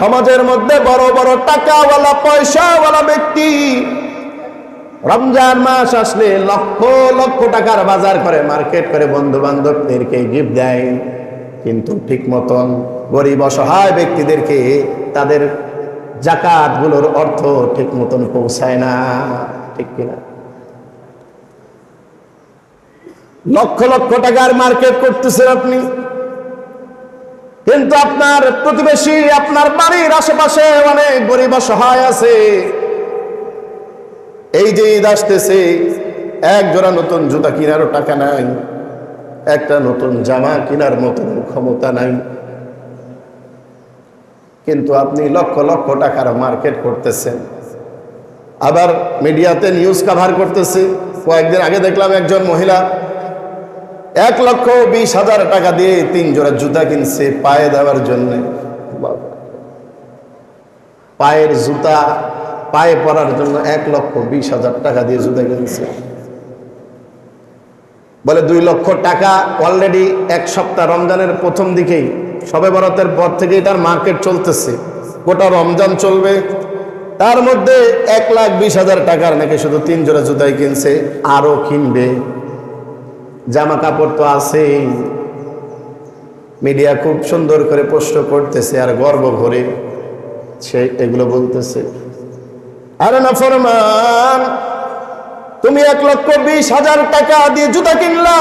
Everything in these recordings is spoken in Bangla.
সমাজের মধ্যে বড় বড় টাকাওয়ালা, পয়সাওয়ালা ব্যক্তি রমজান মাস আসলে লক্ষ লক্ষ টাকার বাজার করে, মার্কেট করে বন্ধু বান্ধবদেরকে গিফট দেয়। কিন্তু ঠিক মতন গরিব, অসহায় ব্যক্তিদেরকে তাদের জাকাতগুলোর অর্থ ঠিক মতন পৌঁছায় না। ঠিক কিনা? লক্ষ লক্ষ টাকার মার্কেট করতেছেন আপনি। কিন্তু আপনার প্রতিবেশী, আপনার বাড়ির আশেপাশে অনেক গরিব অসহায় আছে। এই যে ঈদ আসতেছে, এক জোড়া নতুন জুতা কেনারও টাকা নাই, একটা নতুন জামা কেনার মতন ক্ষমতা নাই। কিন্তু আপনি লক্ষ লক্ষ টাকার মার্কেট করতেছেন। আবার মিডিয়াতে নিউজ কাভার করতেছে। কয়েকদিন আগে দেখলাম একজন মহিলা এক লক্ষ বিশ হাজার টাকা দিয়ে তিন জোড়া জুতা কিনছে পায়ে দেওয়ার জন্য। পায়ের জুতা, পায়ে পরার জন্য এক লক্ষ বিশ হাজার টাকা দিয়ে জুতা কিনছে। বলে দুই লক্ষ টাকা অলরেডি এক সপ্তাহ রমজানের প্রথম দিকেই সবে বরাতের পর থেকেই তার মার্কেট চলতেছে। গোটা রমজান চলবে। তার মধ্যে এক লাখ বিশ হাজার টাকার নাকি শুধু তিন জোড়া জুতাই কিনছে, আরও কিনবে। জামা কাপড় তো আছেই। মিডিয়া খুব সুন্দর করে প্রশ্ন করতেছে আর গর্ব ভরে সে এগুলো বলতেছে। আরে না ফরমান, তুমি এক লক্ষ বিশ হাজার টাকা দিয়ে জুতা কিনলা,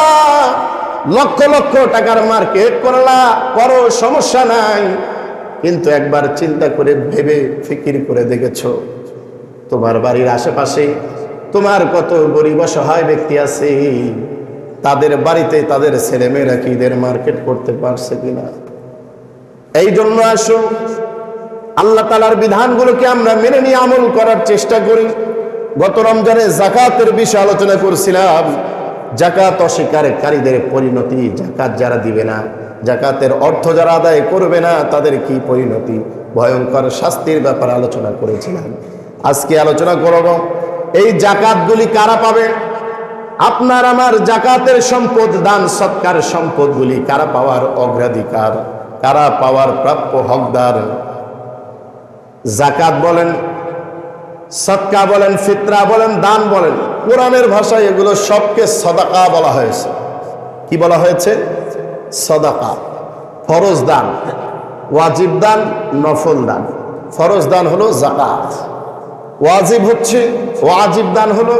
লক্ষ লক্ষ টাকার মার্কেট করলা, করো, সমস্যা নাই। কিন্তু একবার চিন্তা করে ভেবে ফিকির করে দেখেছ, তোমার বাড়ির আশেপাশে তোমার কত গরিব অসহায় ব্যক্তি আছে। তাদের বাড়িতে তাদের ছেলেমেয়েরা কি ঈদের মার্কেট করতে পারছে কিনা? এই জন্য আসো আল্লাহ তালার বিধানগুলোকে আমরা মেনে নিয়ে আমল করার চেষ্টা করি। গত রমজানে জাকাতের বিষয়ে আলোচনা করছিলাম। জাকাত অস্বীকারীদের পরিণতি, জাকাত যারা দিবে না, জাকাতের অর্থ যারা আদায় করবে না, তাদের কি পরিণতি? ভয়ঙ্কর শাস্তির ব্যাপারে আলোচনা করেছিলাম। আজকে আলোচনা করব, এই জাকাতগুলি কারা পাবে? আপনার আমার জাকাতের সম্পদ, দান, সৎকার সম্পদগুলি কারা পাওয়ার অগ্রাধিকার, কারা পাওয়ার প্রাপ্য হকদার? জাকাত বলেন, সৎকা বলেন, ফিতরা বলেন, দান বলেন। কোরআনের ভাষায় এগুলো সবকে সদাকা বলা হয়েছে। কি বলা হয়েছে? সদাকা। ফরজ দান, ওয়াজিব দান, নফল দান। ফরজ দান হলো জাকাত। ওয়াজিব হচ্ছে, ওয়াজিব দান হলো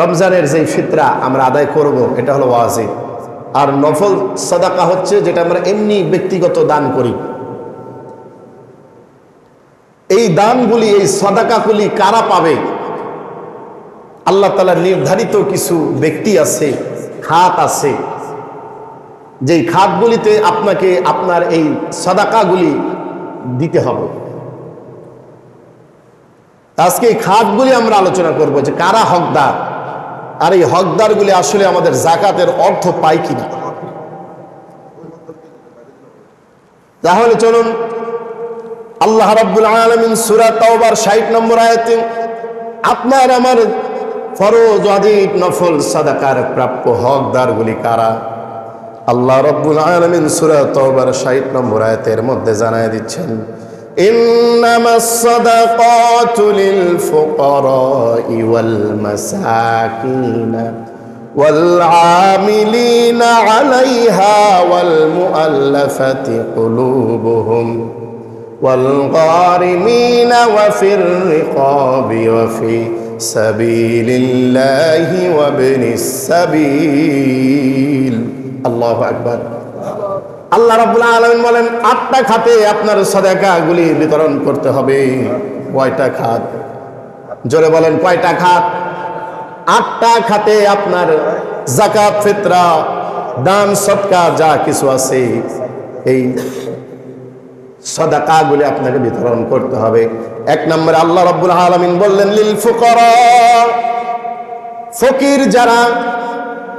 রমজানের যেই ফিতরা আমরা আদায় করব, এটা হলো ওয়াজিব। আর নফল সদাকা হচ্ছে যেটা আমরা এমনি ব্যক্তিগত দান করি। এই দানগুলি, এই সদাকাগুলি কারা পাবে? আল্লাহ তালা নির্ধারিত কিছু ব্যক্তি আছে, খাত আছে। যেই খাতগুলিতে আপনাকে আপনার এই সদাকাগুলি দিতে হবে। আজকে এই খাতগুলি আমরা আলোচনা করব যে কারা হকদার? আর এই হকদারগুলি আসলে আমাদের জাকাতের অর্থ পায় কিনা তাহলে চলুন, আল্লাহ রাব্বুল আলামিন সূরা তাওবার 60 নম্বর আয়াতে, আপনার আমার ফরজ ওয়াজিব নফল সাদাকার প্রাপ্য হকদারগুলি কারা? আল্লাহ রাব্বুল আলামিন সূরা তাওবার 60 নম্বর আয়াতের মধ্যে জানায় দিচ্ছেন إنما الصدقات للفقراء والمساكين والعاملين عليها والمؤلفة قلوبهم والغارمين وفي الرقاب وفي سبيل الله وابن السبيل. الله أكبر. আল্লাহ রাব্বুল আলামিন বলেন, আটটা খাতে আপনার সদাকাগুলি বিতরণ করতে হবে। কয়টা খাত? জোরে বলেন, কয়টা খাত? আটটা খাতে আপনার জাকাত ফিতরা, দান সৎকা যা কিছু আছে, এই সদাকাগুলি আপনাকে বিতরণ করতে হবে। এক নম্বরে আল্লাহ রব্বুল আলমিন বললেন, লিল ফুকর। ফকির যারা,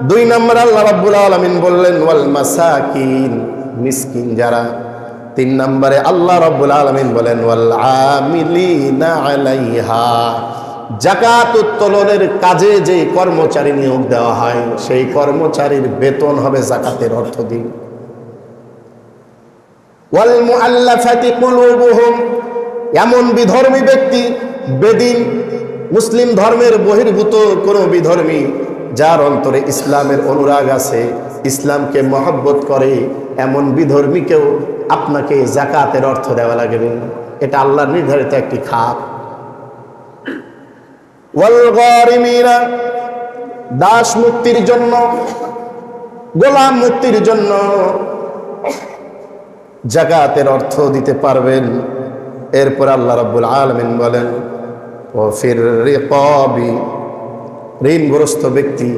দুই নম্বরে আল্লাহ রব্বুল আলমিন বললেন, ওয়াল মাসাকিন। মিসকিন যারা, তিন নম্বরে আল্লাহ রব্বুল আলমিন বলেন আলাইহা জাকাত উত্তোলনের কাজে যে কর্মচারী নিয়োগ দেওয়া হয়, সেই কর্মচারীর বেতন হবে জাকাতের অর্থ কুলুবুহুম, এমন বিধর্মী ব্যক্তি, বেদিন, মুসলিম ধর্মের বহির্ভূত কোনো বিধর্মী, যার অন্তরে ইসলামের অনুরাগ আছে ইসলামকে মহব্বত করে এমন বিধর্মীকেও আপনাকে জাকাতের অর্থ দেওয়া লাগবে এটা আল্লাহ নির্ধারিত একটি খাপ দাস মুক্তির জন্য, গোলাম মুক্তির জন্য জাকাতের অর্থ দিতে পারবেন। এরপর আল্লাহ রাব্বুল আলামিন বলেন ও ফির রিকাবি ঋণগ্রস্ত ব্যক্তি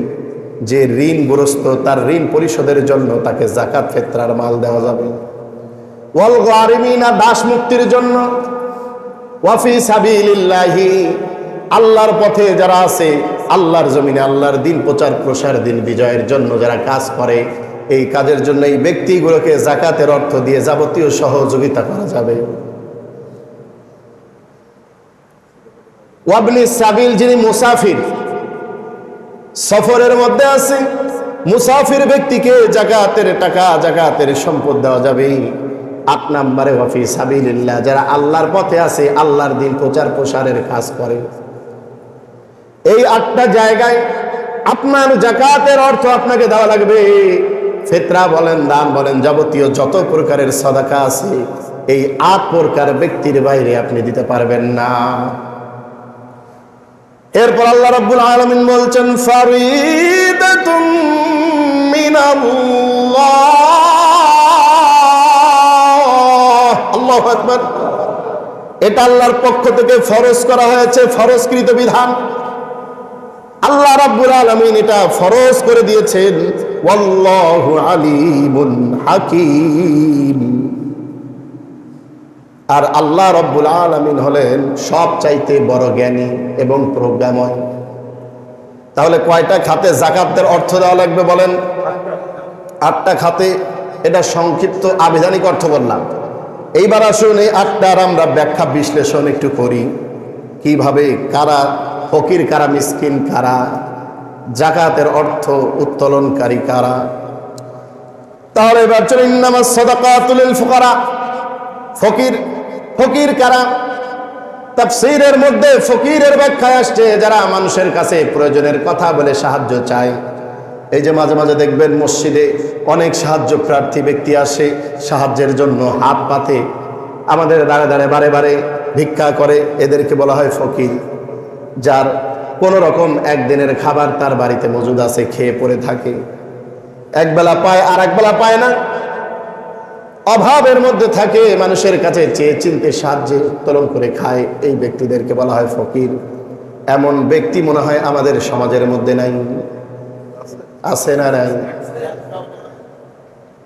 যে ঋণগ্রস্ত তার ঋণ পরিশোধের জন্য তাকে জাকাত ফেতরার মাল দেওয়া যাবে। দাস মুক্তির জন্য। ওয়াফি আল্লাহর পথে যারা আছে, আল্লাহর জমিনে আল্লাহর দিন প্রচার, প্রসার, দিন বিজয়ের জন্য যারা কাজ করে, এই কাজের জন্য এই ব্যক্তিগুলোকে জাকাতের অর্থ দিয়ে যাবতীয় সহযোগিতা করা যাবে। ওয়াবনি সাবিল যিনি মুসাফির সফরের মধ্যে আছে। মুসাফির ব্যক্তিকে জাকাতের টাকা, জাকাতের সম্পদ দেওয়া যাবে। আট নাম্বারে, ওয়াফি সাবিল্লাহ যারা আল্লাহর পথে আছে, আল্লাহর দিন প্রচার প্রসারের কাজ করে। এই আটটা জায়গায় আপনার জাকাতের অর্থ আপনাকে দেওয়া লাগবে। ফেতরা বলেন, দান বলেন, যাবতীয় যত প্রকারের সদাকা আছে, এই আট প্রকার ব্যক্তির বাইরে আপনি দিতে পারবেন না। এরপর আল্লাহ রাব্বুল আলামিন বলছেন আল্লাহু এটা আল্লাহর পক্ষ থেকে ফরজ করা হয়েছে, ফরজকৃত বিধান। আল্লাহ রাব্বুল আলামিন এটা ফরজ করে দিয়েছেন আলিমুন হাকিম। আর আল্লাহ রব্বুল আলমিন হলেন সব চাইতে বড় জ্ঞানী এবং প্রজ্ঞাময়। তাহলে কয়টা খাতে জাকাতের অর্থ দেওয়া লাগবে বলেন? আটটা খাতে, এটা সংক্ষিপ্ত আবিধানিক অর্থ বললাম। এইবার আসুন এই আটটার আমরা ব্যাখ্যা বিশ্লেষণ একটু করি। কীভাবে, কারা ফকির, কারা মিসকিন, কারা জাকাতের অর্থ উত্তোলনকারী, কারা? তাহলে এবার চলুন নামাজ সদাকাতুল ফুকারা। ফকির ফকির কারা? তাফসীরের মধ্যে ফকিরের ব্যাখ্যায় আসছে, যারা মানুষের কাছে প্রয়োজনের কথা বলে সাহায্য চায়। এই যে মাঝে মাঝে দেখবেন মসজিদে অনেক সাহায্য প্রার্থী ব্যক্তি আসে, সাহায্যের জন্য হাত পাতে, আমাদের দাঁড়ে দাঁড়ে বারে বারে ভিক্ষা করে, এদেরকে বলা হয় ফকির, যার কোনো রকম একদিনের খাবার তার বাড়িতে মজুদ আছে, খেয়ে পড়ে থাকে। একবেলা পায় আর একবেলা পায় না। অভাবের মধ্যে থাকে, মানুষের কাছে চেয়ে চিনতে সাহায্যে উত্তোলন করে খায়। এই ব্যক্তিদেরকে বলা হয় ফকির। এমন ব্যক্তি মনে হয় আমাদের সমাজের মধ্যে নাই। আছে না নাই?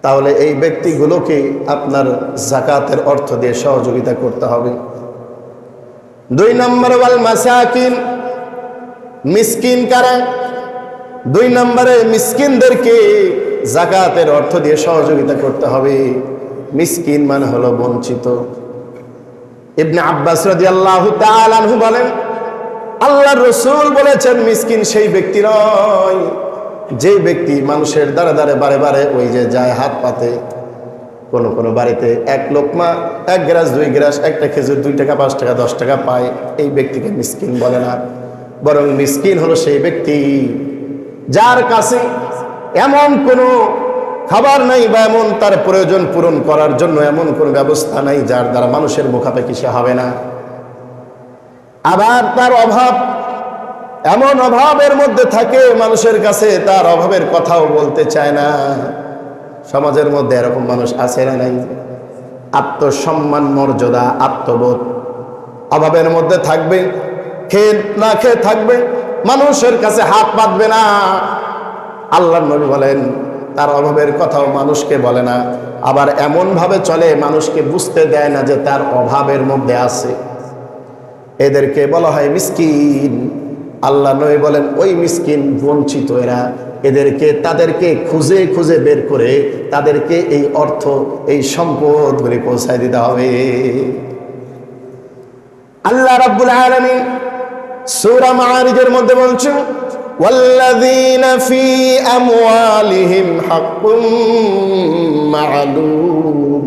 তাহলে এই ব্যক্তিগুলোকে আপনার জাকাতের অর্থ দিয়ে সহযোগিতা করতে হবে। দুই নম্বর, ওয়াল মাসাকিন, মিসকিন কারা? দুই নম্বরে, মিসকিনদেরকে জাকাতের অর্থ দিয়ে সহযোগিতা করতে হবে। মিসকিন মানে হলো বঞ্চিত। ইবনে আব্বাস রাদিয়াল্লাহু তাআলা আনহু বলেন, আল্লাহর রসুল বলেছেন, মিসকিন সেই ব্যক্তি নয় যে ব্যক্তি মানুষের দ্বারা দ্বারে বারে বারে ওই যে যায় হাত পাতে। কোন কোন বাড়িতে এক লোকমা, এক গ্রাস, দুই গ্রাস, একটা খেজুর, দুই টাকা, পাঁচ টাকা, দশ টাকা পায়, এই ব্যক্তিকে মিসকিন বলে না। বরং মিসকিন হলো সেই ব্যক্তি, যার কাছে এমন কোনো খাবার নাই বা এমন, তার প্রয়োজন পূরণ করার জন্য এমন কোনো ব্যবস্থা নাই যার দ্বারা মানুষের মুখাপেক্ষি সে হবে না। আবার তার অভাব, এমন অভাবের মধ্যে থাকে, মানুষের কাছে তার অভাবের কথাও বলতে চায় না। সমাজের মধ্যে এরকম মানুষ আছে না নাই? আত্মসম্মান, মর্যাদা, আত্মবোধ অভাবের মধ্যে থাকবে, খেয়ে না খেয়ে থাকবে, মানুষের কাছে হাত পাতবে না। আল্লাহ নবী বলেন তার অভাবের কথাও মানুষকে বলে না। আবার এমনভাবে চলে, মানুষকে বুঝতে দেয় না যে তার অভাবের মধ্যে আছে। এদেরকে বলা হয় মিসকিন। আল্লাহ নয় বলেন, ওই মিসকিন বঞ্চিত এরা। এদেরকে, তাদেরকে খুঁজে খুঁজে বের করে তাদেরকে এই অর্থ, এই সম্পদ সম্পদগুলি পৌঁছায় দিতে হবে। আল্লাহ রাব্বুল আলামিন সূরা মাআরিজের মধ্যে বলছেন والذين في أموالهم حق معلوم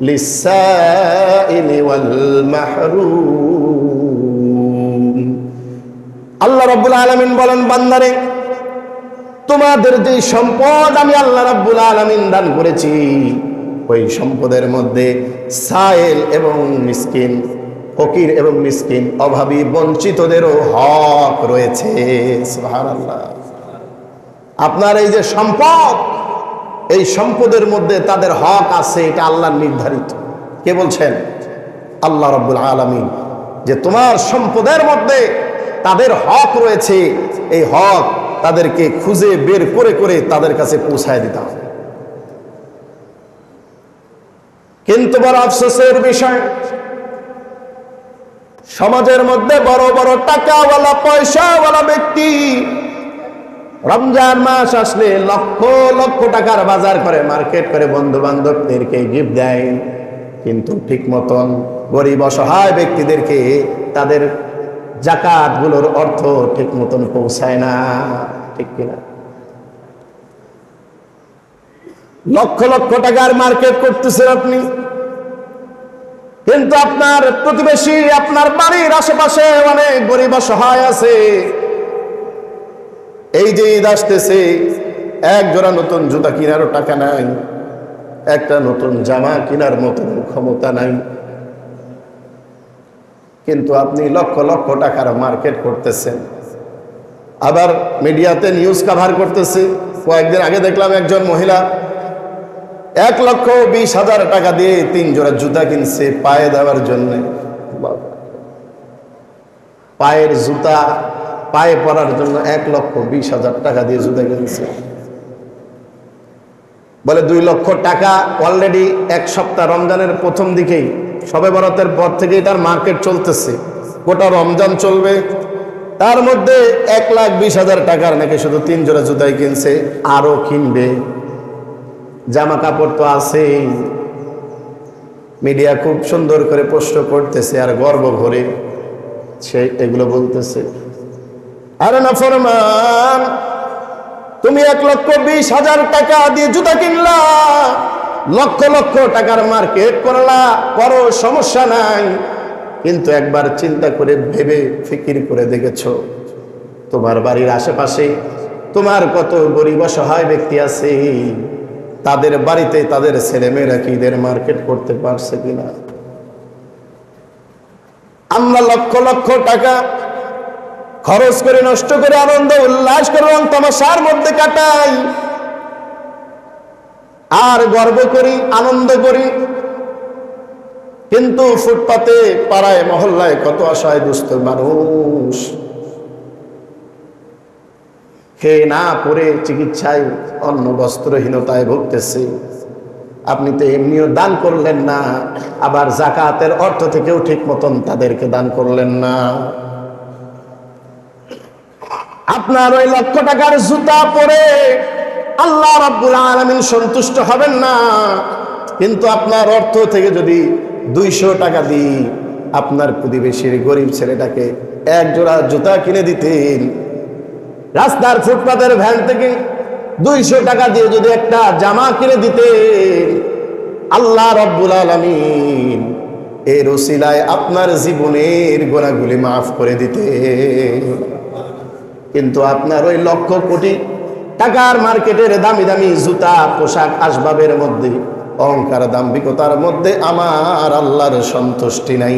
للسائل والمحروم আল্লাহ রাব্বুল আলামিন বলেন বান্দারে তোমাদের যে সম্পদ আমি আল্লাহ রাব্বুল আলামিন দান করেছি ওই সম্পদের মধ্যে সায়েল এবং মিসকিন ফকির এবং মিসকিন, অভাবী বঞ্চিতদেরও হক রয়েছে। আপনার এই যে সম্পদ, এই সম্পদের মধ্যে তাদের হক আছে, এটা আল্লাহ নির্ধারিত। কে বলছেন? আল্লাহ রব্বুল আলমিন। যে তোমার সম্পদের মধ্যে তাদের হক রয়েছে, এই হক তাদেরকে খুঁজে বের করে করে তাদের কাছে পৌঁছায় দিতে হবে। কিন্তু বড় আফসোসের বিষয় সমাজের মধ্যে বড় বড় টাকাওয়ালা, পয়সাওয়ালা ব্যক্তি রমজান মাস আসলে লক্ষ লক্ষ টাকার বাজার করে, মার্কেট করে বন্ধু বান্ধবদেরকে গিফট দেয়। কিন্তু ঠিক মতন গরিব, অসহায় ব্যক্তিদেরকে তাদের জাকাতগুলোর অর্থ ঠিক মতন পৌঁছায় না। ঠিক কিনা? লক্ষ লক্ষ টাকার মার্কেট করতেছেন আপনি। কিন্তু আপনার প্রতিবেশী, আপনার বাড়ির আশেপাশে অনেক গরিব অসহায় আছে। এই যে ঈদ আসতেছে, এক জোড়া নতুন জুতা কেনারও টাকা নাই, একটা নতুন জামা কেনার মতন ক্ষমতা নাই। কিন্তু আপনি লক্ষ লক্ষ টাকার মার্কেট করতেছেন। আবার মিডিয়াতে নিউজ কাভার করতেছে। কয়েকদিন আগে দেখলাম একজন মহিলা এক লক্ষ বিশ হাজার টাকা দিয়ে তিন জোড়া জুতা কিনছে পায়ে দেওয়ার জন্য। পায়ের জুতা, পায়ে পরার জন্য এক লক্ষ বিশ হাজার টাকা দিয়ে জুতা কিনছে। বলে দুই লক্ষ টাকা অলরেডি এক সপ্তাহ রমজানের প্রথম দিকেই, সবে বরাতের পর থেকেই তার মার্কেট চলতেছে। গোটা রমজান চলবে। তার মধ্যে এক লাখ বিশ হাজার টাকার নাকি শুধু তিন জোড়া জুতাই কিনছে, আরও কিনবে। জামা কাপড় তো আছেই। মিডিয়া খুব সুন্দর করে প্রশ্ন করতেছে, আর গর্ব ভরে সে এগুলো বলতেছে। আরে না ফরমান, তুমি এক লক্ষ বিশ হাজার টাকা দিয়ে জুতা কিনলা, লক্ষ লক্ষ টাকার মার্কেট করলা, করো, সমস্যা নাই। কিন্তু একবার চিন্তা করে ভেবে ফিকির করে দেখেছ, তোমার বাড়ির আশেপাশে তোমার কত গরিব অসহায় ব্যক্তি আছে। তাদের বাড়িতে তাদের ছেলেমেয়েরা কি ঈদের মার্কেট করতে পারছে কিনা? আমরা লক্ষ লক্ষ টাকা খরচ করে, নষ্ট করে, আনন্দ, উল্লাস করে, রং তামাশার মধ্যে কাটাই। আর গর্ব করি, আনন্দ করি। কিন্তু ফুটপাতে, পাড়ায়, মহল্লায় কত আশায় দুস্থ মানুষ। খেয়ে না পরে চিকিৎসায় অন্ন বস্ত্রহীনতায় ভুগতেছে। আপনি তো এমনিও দান করলেন না, আবার জাকাতের অর্থ থেকেও ঠিক মতন তাদেরকে দান করলেন না। আপনার ওই লক্ষ টাকার জুতা পরে আল্লাহ রাব্বুল আলামিন সন্তুষ্ট হবেন না। কিন্তু আপনার অর্থ থেকে যদি দুইশো টাকা দিই, আপনার প্রতিবেশীর গরিব ছেলেটাকে এক জোড়া জুতা কিনে দিতেন রাস্তার ফুটপাতের ভ্যান থেকে দুইশো টাকা দিয়ে যদি একটা জামা কিনে দিতেন আল্লাহ রব্বুল আলমিন এর ওসিলায় আপনার জীবনের গোনাগুলি মাফ করে দিতে। কিন্তু আপনার ওই লক্ষ কোটি টাকার মার্কেটের দামি দামি জুতা, পোশাক আসবাবের মধ্যে, অহংকার দাম্ভিকতার মধ্যে আমার আল্লাহর সন্তুষ্টি নাই।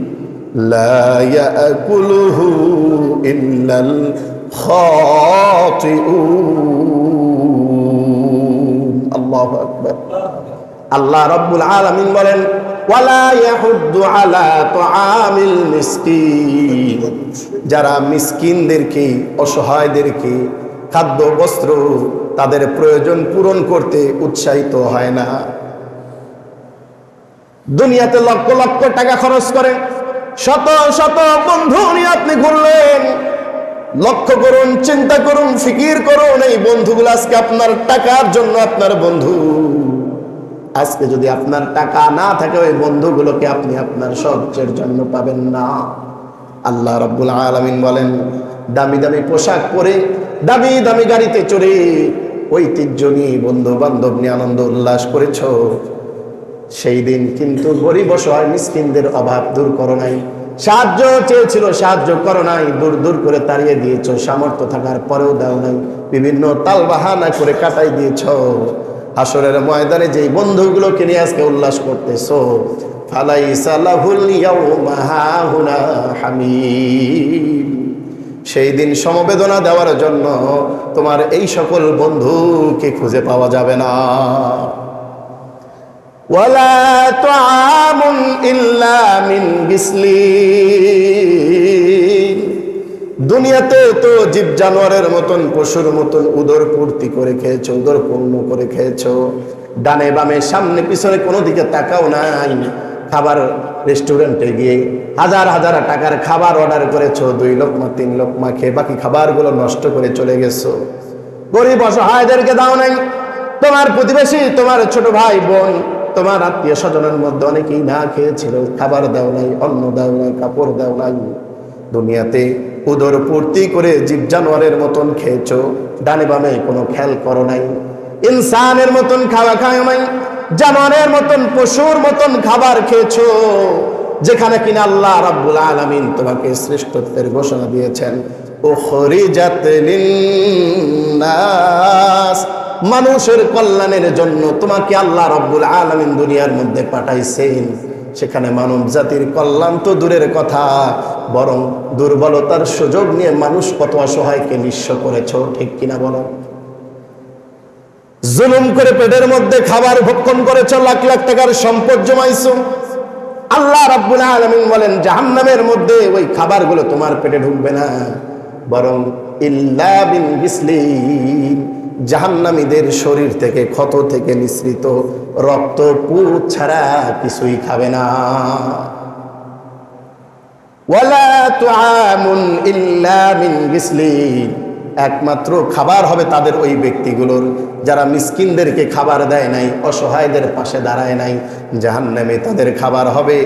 لا يأكله إلا الخاطئون الله أكبر আল্লাহ রব্বুল আলামিন বলেন ওয়ালা ইয়াহুদ্দু আলা তুআমিল মিসকিন যারা মিসকিনদেরকে অসহায়দেরকে খাদ্য বস্ত্র তাদের প্রয়োজন পূরণ করতে উৎসাহিত হয় না দুনিয়াতে লক্ষ লক্ষ টাকা খরচ করে শত শত বন্ধু নিয়ে আপনি ঘুরলেন। লক্ষ্য করুন, চিন্তা করুন, ফিকির করুন, এই বন্ধুগুলো আজকে আপনার টাকার জন্য আপনার বন্ধু। আজকে যদি আপনার টাকা না থাকে, ওই বন্ধুগুলোকে আপনি আপনার সহ্যের জন্য পাবেন না। আল্লাহ রাব্বুল আলামিন বলেন, দামি দামি পোশাক পরে, দামি দামি গাড়িতে চড়ে ঐতিহ্য নিয়ে বন্ধু বান্ধব নিয়ে আনন্দ উল্লাস করেছ। সেই দিন কিন্তু গরিব অসহায় মিসকিনদের অভাব দূর করো নাই। সাহায্য চেয়েছিল, সাহায্য করো নাই, দূর দূর করে তাড়িয়ে দিয়েছ, সামর্থ্য থাকার পরেও দাও নাই। বিভিন্ন তাল বাহানা করে কাটাই দিয়েছ। আসরের ময়দানে যেই বন্ধুগুলোকে নিয়ে আজকে উল্লাস করতেছো সেই দিন সমবেদনা দেওয়ার জন্য তোমার এই সকল বন্ধুকে খুঁজে পাওয়া যাবে না। ওয়ালা তুআমুন ইল্লা মিন গিসলিন। দুনিয়াতে তো জীব জানোয়ারের মতন, পশুর মতন উদর পূর্তি করে খেয়েছো, উদর পূর্ণ করে খেয়েছো। ডানে বামে, সামনে পিছনে কোনো দিকে তাকাও নাই। খাবার রেস্টুরেন্টে গিয়ে হাজার হাজার টাকার খাবার অর্ডার করেছ, দুই লোকমা, তিন লোকমা খেয়ে বাকি খাবারগুলো নষ্ট করে চলে গেছো। গরিব অসহায়দেরকে দাও নাই। তোমার প্রতিবেশী, তোমার ছোট ভাই, বোন তোমার আত্মীয় স্বজনের মধ্যে অনেকেই না খেয়েছিল, খাবার দাও নাই, অন্ন দাও নাই, কাপড় দাও নাই। দুনিয়াতে উদর পূর্তি করে জীব জানোয়ারের মতন খেয়েছো, ডানে বামে কোনো খেয়াল করো নাই। ইনসানের মতন খাওয়া খাও নাই, জানোয়ারের মতন পশুর মতন খাবার খেয়েছো, যেখানে কিনা আল্লাহ রাব্বুল আলামিন তোমাকে শ্রেষ্ঠত্বের ঘোষণা দিয়েছেন। মানুষের কল্যাণের জন্য তোমাকে আল্লাহ রাব্বুল আলমিন দুনিয়ার মধ্যে পাঠাইছেন। সেখানে মানব জাতির কল্যাণ তো দূরের কথা, বরং দুর্বলতার সুযোগ নিয়ে মানুষ কত অসহায়কে নিঃস্ব করেছ, ঠিক কিনা বলো? জুলুম করে পেটের মধ্যে খাবার ভক্ষণ করেছ, লাখ লাখ টাকার সম্পদ জমাইছো। আল্লাহ রাব্বুল আলমিন বলেন, জাহান্নামের মধ্যে ওই খাবারগুলো তোমার পেটে ঢুকবে না। বরং ইল্লা বিন গিসলিন জাহান্নামীদের শরীর থেকে ক্ষত থেকে নিঃসৃত, রক্ত পুত ছাড়া কিছুই খাবে না। ওয়ালা তুআমুন ইল্লা মিন গিসলিন একমাত্র খাবার হবে তাদের ওই ব্যক্তিগুলোর। যারা মিসকিনদেরকে খাবার দেয় নাই, অসহায়দের পাশে দাঁড়ায় নাই, জাহান্নামে তাদের খাবার হবে।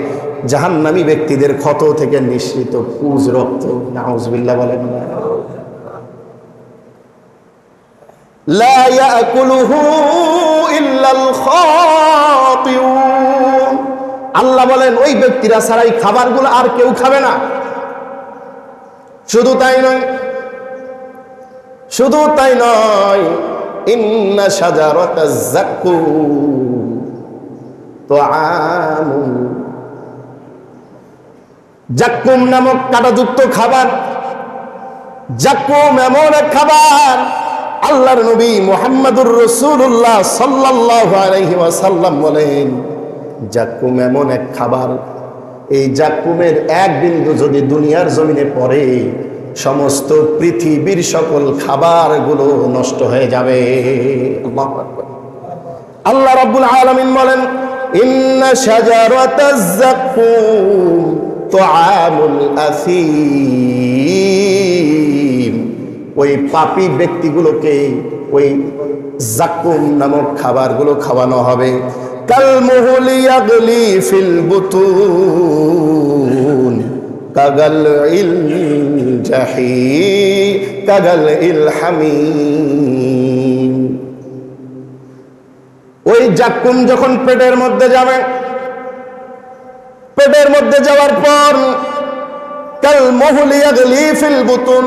জাহান্নামি ব্যক্তিদের ক্ষত থেকে নিঃসৃত পুজ রক্ত। নাউজবিল্লা বলেন আল্লাহ বলেন, ওই ব্যক্তিরা ছাড়া এই খাবারগুলো আর কেউ খাবে না। শুধু তাই নয় শুধু তাই নয়, ইন্না সাজারত জাক্কুম নামক কাটাযুক্ত খাবার জাক্কুম এমন এক খাবার, আল্লাহর নবী মোহাম্মদুর রসুল্লাহ সাল্লাহ আলহি ওয়াসাল্লাম বলেন জাক্কুম এমন এক খাবার, এই জাক্কুমের এক বিন্দু যদি দুনিয়ার জমিনে পড়ে সমস্ত পৃথিবীর সকল খাবারগুলো নষ্ট হয়ে যাবে। আল্লাহু রাব্বুল আলামিন বলেন, ইন্না শাজারাতাজ জাক্কুম তুআমুল আসিম। ওই পাপী ব্যক্তিগুলোকে ওই জাকুম নামক খাবারগুলো খাওয়ানো হবে। কাল মুহলি আগলি ফিল বুতুন। কাগাল ইল জাহি কাগাল ইল হামিম ওই জাকুম যখন পেটের মধ্যে যাবে, পেটের মধ্যে যাওয়ার পর কাল মহুলি আগলি ফিল বুতুন,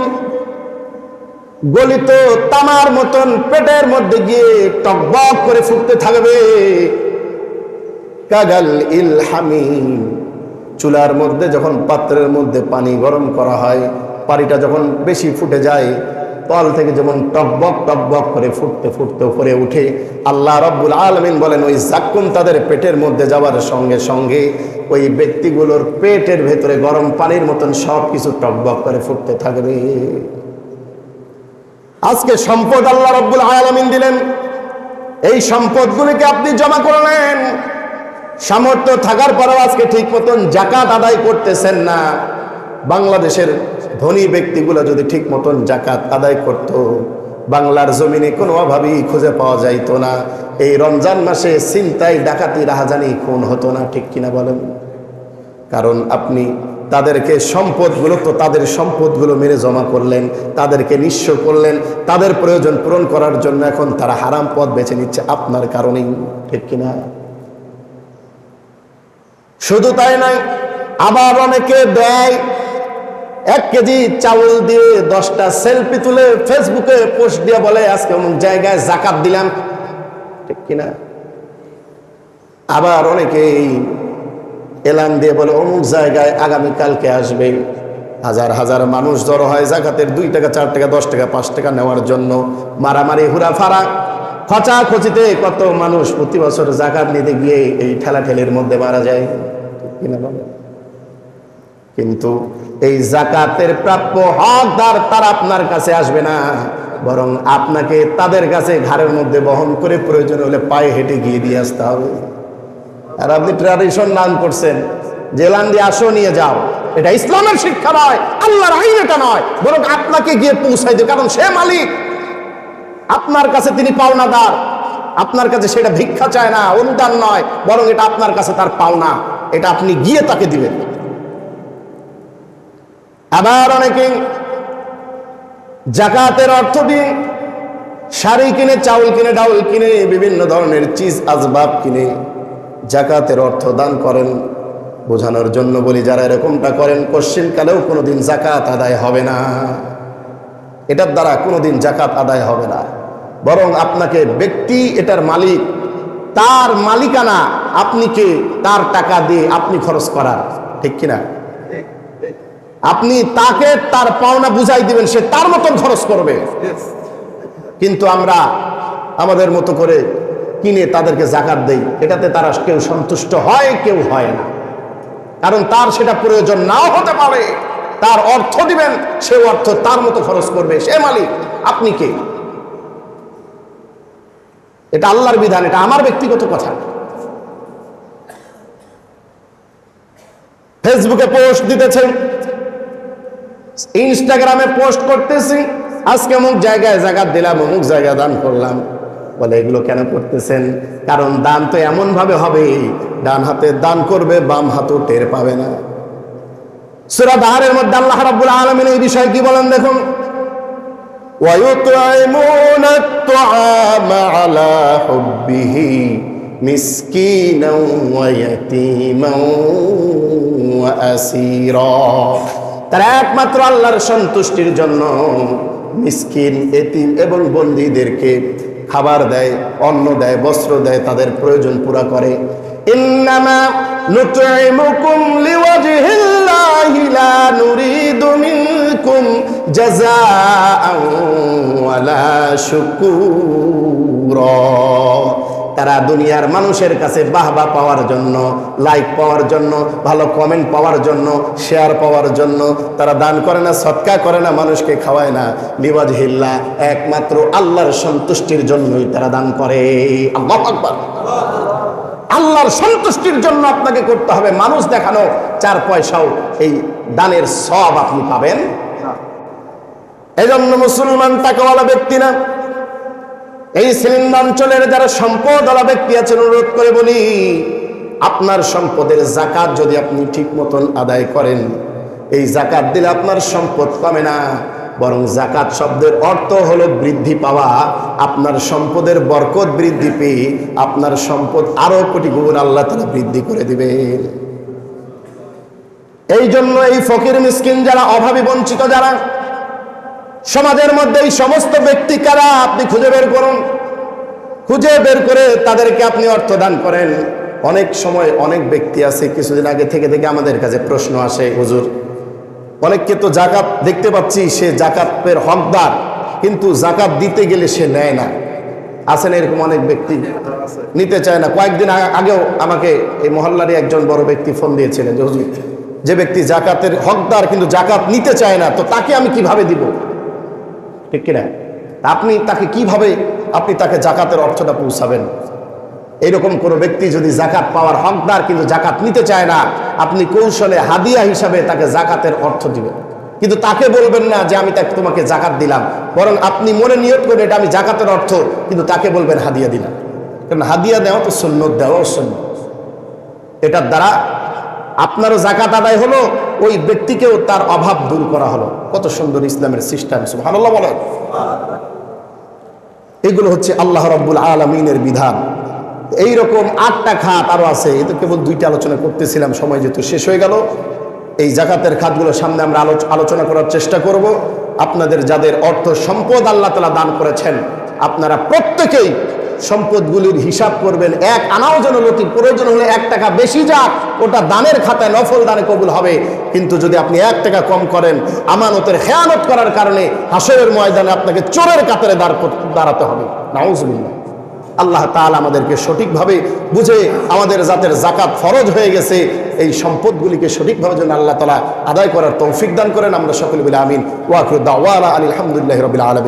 গলিত তামার মতন পেটের মধ্যে গিয়ে টকবক করে ফুটতে থাকবে। কাগাল ইল হামিম চুলার মধ্যে যখন পাত্রের মধ্যে পানি গরম করা হয়, পানিটা যখন বেশি ফুটে যায়, তল থেকে যেমন টকবক টকবক করে ফুটতে ফুটতে উপরে উঠে, আল্লাহ রব্বুল আলমিন বলেন, ওই জাক্কুম তাদের পেটের মধ্যে যাওয়ার সঙ্গে সঙ্গে ওই ব্যক্তিগুলোর পেটের ভেতরে গরম পানির মতন সব কিছু টকবক করে ফুটতে থাকবে। আজকে সম্পদ আল্লাহ রব্বুল আলামিন দিলেন। এই সম্পদগুলিকে আপনি জমা করলেন। সামর্থ্য থাকার পরেও আজকে ঠিক মতন জাকাত আদায় করতেছেন না। বাংলাদেশের ধনী ব্যক্তিগুলো যদি ঠিক মতন জাকাত আদায় করত, বাংলার জমিনে কোনো অভাবই খুঁজে পাওয়া যাইতো না। এই রমজান মাসে চিন্তায় ডাকাতি, রাহাজানি খুন হতো না, ঠিক কিনা বলেন? কারণ আপনি তাদেরকে সম্পদগুলো তো তাদের সম্পদগুলো মেরে জমা করলেন, তাদেরকে নিঃস্ব করলেন, তাদের প্রয়োজন পূরণ করার জন্য এখন তারা হারাম পথ বেছে নিচ্ছে আপনার কারণেই, ঠিক কিনা? শুধু তাই নয়, আবার অনেকে দেয় এক কেজি চাউল দিয়ে দশটা সেলফি তুলে ফেসবুকে পোস্ট দিয়ে বলে, আজকে অমুক জায়গায় জাকাত দিলাম। ঠিক কিনা? আবার অনেকেই এলান দিয়ে বলে, অমুক জায়গায় আগামীকালকে আসবে। হাজার হাজার মানুষ জড়ো হয় জাকাতের দুই টাকা, চার টাকা, দশ টাকা, পাঁচ টাকা নেওয়ার জন্য। মারামারি হুরাফারা খচা খচিতে কত মানুষ প্রতি বছর জাকাত নিতে গিয়ে এই ঠেলাঠেলির মধ্যে মারা যায়? কিন্তু এই জাকাতের প্রাপ্য হকদার তারা আপনার কাছে আসবে না, বরং আপনাকে তাদের কাছে ঘাড়ের মধ্যে বহন করে প্রয়োজন হলে পায়ে হেঁটে গিয়ে দিয়ে আসতে হবে। আর আপনি ট্র্যাডিশন নাম করছেন জেলান দিয়ে আসো, নিয়ে যাও। এটা ইসলামের শিক্ষা নয়, আল্লাহর আইন এটা নয়, বরং আপনাকে গিয়ে পৌঁছাই দেবে কারণ সে মালিক। আপনার কাছে তিনি পাওনাদার। আপনার কাছে সেটা ভিক্ষা চায় না, অনুদান নয়, বরং এটা আপনার কাছে তার পাওনা। এটা আপনি গিয়ে তাকে দিবেন। আবার অনেকে জাকাতের অর্থ দিয়ে শাড়ি কিনে, চাউল কিনে, ডাউল কিনে, বিভিন্ন ধরনের চিজ, আসবাব কিনে জাকাতের অর্থ দান করেন। বোঝানোর জন্য বলি, যারা এরকমটা করেন পশ্চিমকালেও কোনোদিন জাকাত আদায় হবে না। এটার দ্বারা কোনোদিন জাকাত আদায় হবে না। বরং আপনাকে ব্যক্তি এটার মালিক, তার মালিকানা আপনি কে, তার টাকা দিয়ে আপনি খরচ করার, ঠিক কিনা? আপনি তাকে তার পাওনা বুঝাই দিবেন, সে তার মতন খরচ করবে। কিন্তু আমরা আমাদের মতো করে কিনে তাদেরকে জাকাত দেই, এটাতে তারা কেউ সন্তুষ্ট হয়, কেউ হয় না। কারণ তার সেটা প্রয়োজন নাও হতে পারে। তার অর্থ দিবেন, সে অর্থ তার মতো খরচ করবে। সে মালিক, আপনি কে? এটা আল্লাহর বিধান, এটা আমার ব্যক্তিগত কথা। ফেসবুকে পোস্ট দিতেছেন ইনস্টাগ্রামে পোস্ট করতেছি, আজকে অমুক জায়গায় জায়গা দিলাম, অমুক জায়গায় দান করলাম। বলে, এগুলো কেন করতেছেন? কারণ দান তো এমন ভাবে হবে, ডান হাতে দান করবে, বাম হাতও টের পাবে না। সুরা দাহারের মধ্যে আল্লাহ রাব্বুল আলামিন এই বিষয়ে কি বলেন দেখুন? ويطعمون الطعام على حبه مسكينا ويتيما وأسيرا তারা একমাত্র আল্লাহর সন্তুষ্টির জন্য মিসকিন এতিম এবং বন্দীদেরকে খাবার দেয় অন্ন দেয় বস্ত্র দেয় তাদের প্রয়োজন পুরা করে ইন্নামা নুতইমুকুম লিওয়াজহিল্লাহি লা নুরিদু মিনকুম জাযাআন তারা দুনিয়ার মানুষের কাছে বাহবা পাওয়ার জন্য লাইক পাওয়ার জন্য, ভালো কমেন্ট পাওয়ার জন্য শেয়ার পাওয়ার জন্য, তারা দান করে না, সৎকা করে না, মানুষকে খাওয়ায় না। লিবাজ হিল্লা একমাত্র আল্লাহর সন্তুষ্টির জন্যই তারা দান করে। আল্লাহর সন্তুষ্টির জন্য আপনাকে করতে হবে। মানুষ দেখানো, চার পয়সাও এই দানের সব আপনি পাবেন। এজন্য মুসলমান টাকাওয়ালা ব্যক্তি না। এই সিলিন্ডার অঞ্চলের যারা সম্পদওয়ালা ব্যক্তি আছেন, অনুরোধ করে বলি, আপনার সম্পদের জাকাত যদি আপনি ঠিক মতন আদায় করেন, এই জাকাত দিলে আপনার সম্পদ কমে না। বরং জাকাত শব্দের অর্থ হলো বৃদ্ধি পাওয়া। আপনার সম্পদের বরকত বৃদ্ধি পেয়ে আপনার সম্পদ আরও কোটি গুণ আল্লাহ তারা বৃদ্ধি করে দিবে এই জন্য এই ফকির মিসকিন যারা অভাবী বঞ্চিত যারা সমাজের মধ্যে এই সমস্ত ব্যক্তি কারা? আপনি খুঁজে বের করুন। খুঁজে বের করে তাদেরকে আপনি অর্থ দান করেন। অনেক সময় অনেক ব্যক্তি আছে, কিছুদিন আগে থেকে থেকে আমাদের কাছে প্রশ্ন আসে, হুজুর, অনেককে তো জাকাত দেখতে পাচ্ছি, সে জাকাতের হকদার, কিন্তু জাকাত দিতে গেলে সে নেয় না। আছেন এরকম অনেক ব্যক্তি। নিতে চায় না। কয়েকদিন আগেও আমাকে এই মহল্লারই একজন বড় ব্যক্তি ফোন দিয়েছিলেন যে, হুজুর, যে ব্যক্তি জাকাতের হকদার, কিন্তু জাকাত নিতে চায় না, তো তাকে আমি কীভাবে দিব? ঠিক কিনা? আপনি তাকে কীভাবে আপনি তাকে জাকাতের অর্থটা পৌঁছাবেন? এরকম কোনো ব্যক্তি যদি জাকাত পাওয়ার হকদার কিন্তু জাকাত নিতে চায় না, আপনি কৌশলে হাদিয়া হিসাবে তাকে জাকাতের অর্থ দিবেন। কিন্তু তাকে বলবেন না যে আমি তাকে তোমাকে জাকাত দিলাম, বরং আপনি মনে নিয়োগ করে এটা আমি জাকাতের অর্থ, কিন্তু তাকে বলবেন হাদিয়া দিলাম। কারণ হাদিয়া দেওয়া তো সুন্নত, দেওয়াও সুন্নত। এটার দ্বারা আপনারও জাকাত আদায় হলো, ওই ব্যক্তিকেও তার অভাব দূর করা হলো। কত সুন্দর ইসলামের সিস্টেম, সুবহানাল্লাহ বলেন। এগুলো হচ্ছে আল্লাহ রব্বুল আলমিনের বিধান। এই রকম আটটা খাত আরও আছে এতে কেবল দুইটা আলোচনা করতেছিলাম, সময় যেহেতু শেষ হয়ে গেল। এই জাকাতের খাতগুলো সামনে আমরা আলোচ- আলোচনা করার চেষ্টা করব। আপনাদের যাদের অর্থ সম্পদ আল্লাহ তালা দান করেছেন, আপনারা প্রত্যেকেই সম্পদগুলির হিসাব করবেন। এক আনাও যেন লতি প্রয়োজন হলে এক টাকা বেশি যাক, ওটা দানের খাতায় নফল দানে কবুল হবে। কিন্তু যদি আপনি এক টাকা কম করেন, আমানতের খেয়ানত করার কারণে হাসরের ময়দানে আপনাকে চোরের কাতারে দাঁড়াতে হবে। নাউজুবিল্লাহ। আল্লাহ তাআলা আমাদেরকে সঠিকভাবে বুঝে আমাদের জাতের জাকাত ফরজ হয়ে গেছে। এই সম্পদগুলিকে সঠিকভাবে যেন আল্লাহ তালা আদায় করার তৌফিক দান করেন। আমরা সকলে বলে আমিন। ওয়াকুর দাওয়ালা আলহামদুলিল্লাহ রবিল আলমিন।